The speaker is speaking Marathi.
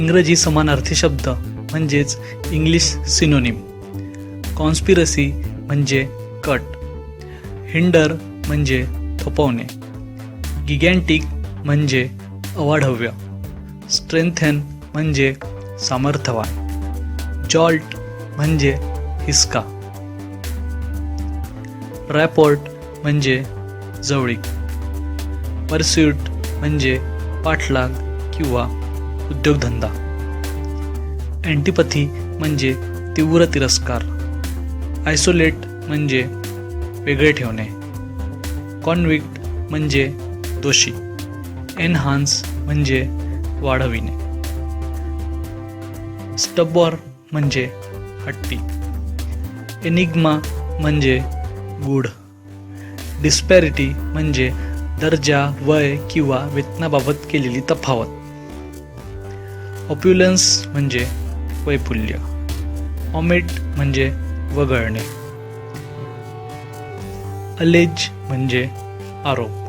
इंग्रजी समानार्थी शब्द म्हणजेच इंग्लिश सिनोनिम. कॉन्स्पिरसी म्हणजे कट. हिंडर म्हणजे थोपवणे. गिगॅन्टिक म्हणजे अवाढव्य. स्ट्रेंथेन म्हणजे सामर्थ्यवान. जॉल्ट म्हणजे हिसका. रॅपोर्ट म्हणजे जवळीक. परस्यूट म्हणजे पाठलाग किंवा उद्योगधंदा. अँटिपथी म्हणजे तीव्र तिरस्कार. आयसोलेट म्हणजे वेगळे ठेवणे. कॉन्विक्ट म्हणजे दोषी. एनहान्स म्हणजे वाढविणे. स्टबॉर म्हणजे हट्टी. एनिग्मा म्हणजे गूढ. डिस्पॅरिटी म्हणजे दर्जा वय किंवा वेतनाबाबत केलेली तफावत. ऑप्युलन्स म्हणजे वैफुल्य. ऑमिट म्हणजे वगळणे. अलेज म्हणजे आरोप.